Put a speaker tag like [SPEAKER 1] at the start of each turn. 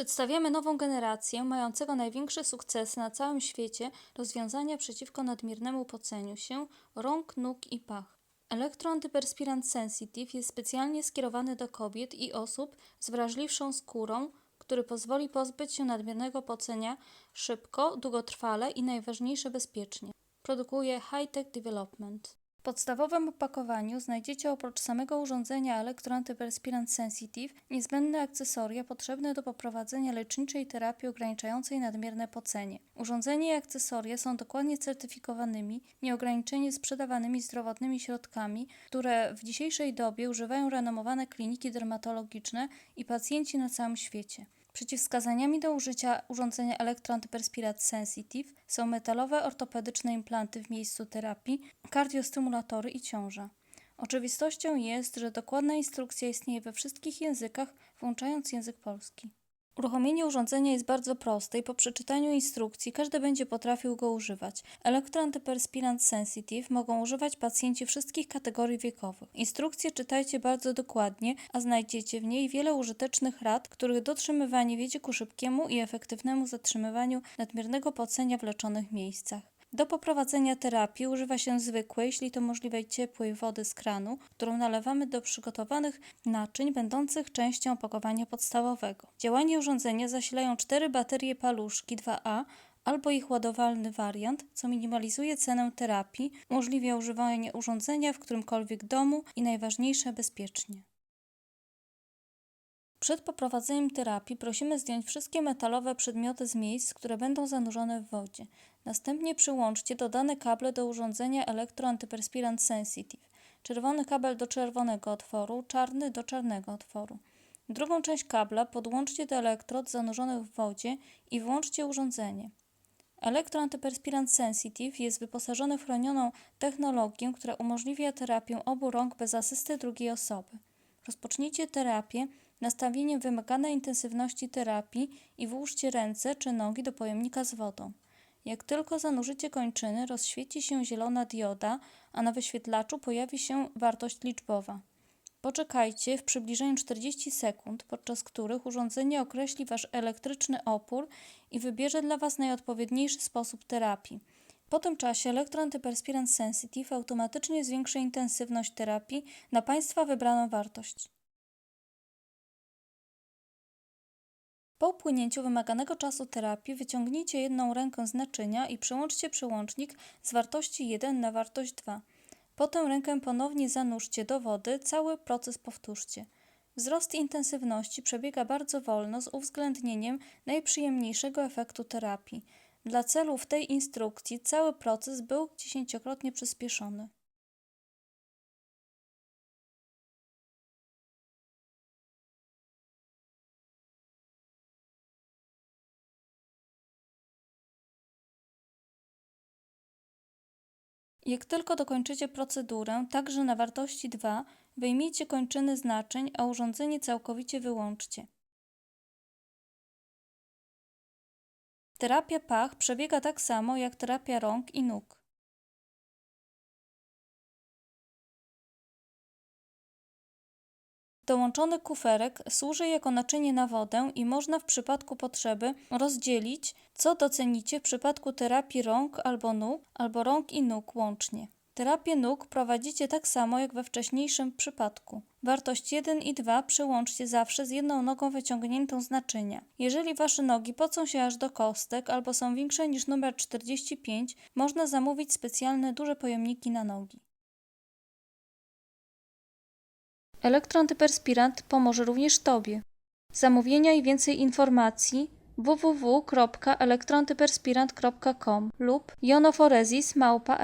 [SPEAKER 1] Przedstawiamy nową generację mającego największe sukcesy na całym świecie rozwiązania przeciwko nadmiernemu poceniu się rąk, nóg i pach. Elektroantyperspirant Sensitive jest specjalnie skierowany do kobiet i osób z wrażliwszą skórą, który pozwoli pozbyć się nadmiernego pocenia szybko, długotrwale i najważniejsze bezpiecznie. Produkuje High Tech Development. W podstawowym opakowaniu znajdziecie oprócz samego urządzenia Elektroantyperspirant Sensitive niezbędne akcesoria potrzebne do poprowadzenia leczniczej terapii ograniczającej nadmierne pocenie. Urządzenie i akcesoria są dokładnie certyfikowanymi, nieograniczenie sprzedawanymi zdrowotnymi środkami, które w dzisiejszej dobie używają renomowane kliniki dermatologiczne i pacjenci na całym świecie. Przeciwwskazaniami do użycia urządzenia Elektroantyperspirant Sensitive są metalowe ortopedyczne implanty w miejscu terapii, kardiostymulatory i ciąża. Oczywistością jest, że dokładna instrukcja istnieje we wszystkich językach, włączając język polski. Uruchomienie urządzenia jest bardzo proste i po przeczytaniu instrukcji każdy będzie potrafił go używać. Elektroantyperspirant Sensitive mogą używać pacjenci wszystkich kategorii wiekowych. Instrukcję czytajcie bardzo dokładnie, a znajdziecie w niej wiele użytecznych rad, których dotrzymywanie wiedzie ku szybkiemu i efektywnemu zatrzymywaniu nadmiernego pocenia w leczonych miejscach. Do poprowadzenia terapii używa się zwykłej, jeśli to możliwe ciepłej wody z kranu, którą nalewamy do przygotowanych naczyń będących częścią opakowania podstawowego. Działanie urządzenia zasilają cztery baterie paluszki 2A albo ich ładowalny wariant, co minimalizuje cenę terapii, umożliwia używanie urządzenia w którymkolwiek domu i najważniejsze bezpiecznie. Przed poprowadzeniem terapii prosimy zdjąć wszystkie metalowe przedmioty z miejsc, które będą zanurzone w wodzie. Następnie przyłączcie dodane kable do urządzenia Elektroantyperspirant Sensitive. Czerwony kabel do czerwonego otworu, czarny do czarnego otworu. Drugą część kabla podłączcie do elektrod zanurzonych w wodzie i włączcie urządzenie. Elektroantyperspirant Sensitive jest wyposażony w chronioną technologię, która umożliwia terapię obu rąk bez asysty drugiej osoby. Rozpocznijcie terapię nastawieniem wymaganej intensywności terapii i włóżcie ręce czy nogi do pojemnika z wodą. Jak tylko zanurzycie kończyny, rozświeci się zielona dioda, a na wyświetlaczu pojawi się wartość liczbowa. Poczekajcie w przybliżeniu 40 sekund, podczas których urządzenie określi Wasz elektryczny opór i wybierze dla Was najodpowiedniejszy sposób terapii. Po tym czasie Elektroantyperspirant Sensitive automatycznie zwiększy intensywność terapii na Państwa wybraną wartość. Po upłynięciu wymaganego czasu terapii wyciągnijcie jedną rękę z naczynia i przełączcie przełącznik z wartości 1 na wartość 2. Potem rękę ponownie zanurzcie do wody, cały proces powtórzcie. Wzrost intensywności przebiega bardzo wolno z uwzględnieniem najprzyjemniejszego efektu terapii. Dla celów tej instrukcji cały proces był dziesięciokrotnie przyspieszony. Jak tylko dokończycie procedurę, także na wartości 2, wyjmijcie kończyny z naczyń, a urządzenie całkowicie wyłączcie. Terapia pach przebiega tak samo jak terapia rąk i nóg. Dołączony kuferek służy jako naczynie na wodę i można w przypadku potrzeby rozdzielić, co docenicie w przypadku terapii rąk albo nóg, albo rąk i nóg łącznie. Terapię nóg prowadzicie tak samo jak we wcześniejszym przypadku. Wartość 1 i 2 przełączcie zawsze z jedną nogą wyciągniętą z naczynia. Jeżeli Wasze nogi pocą się aż do kostek albo są większe niż numer 45, można zamówić specjalne duże pojemniki na nogi. Elektroantyperspirant pomoże również Tobie. Zamówienia i więcej informacji www.elektroantyperspirant.com lub jonoforesis małpa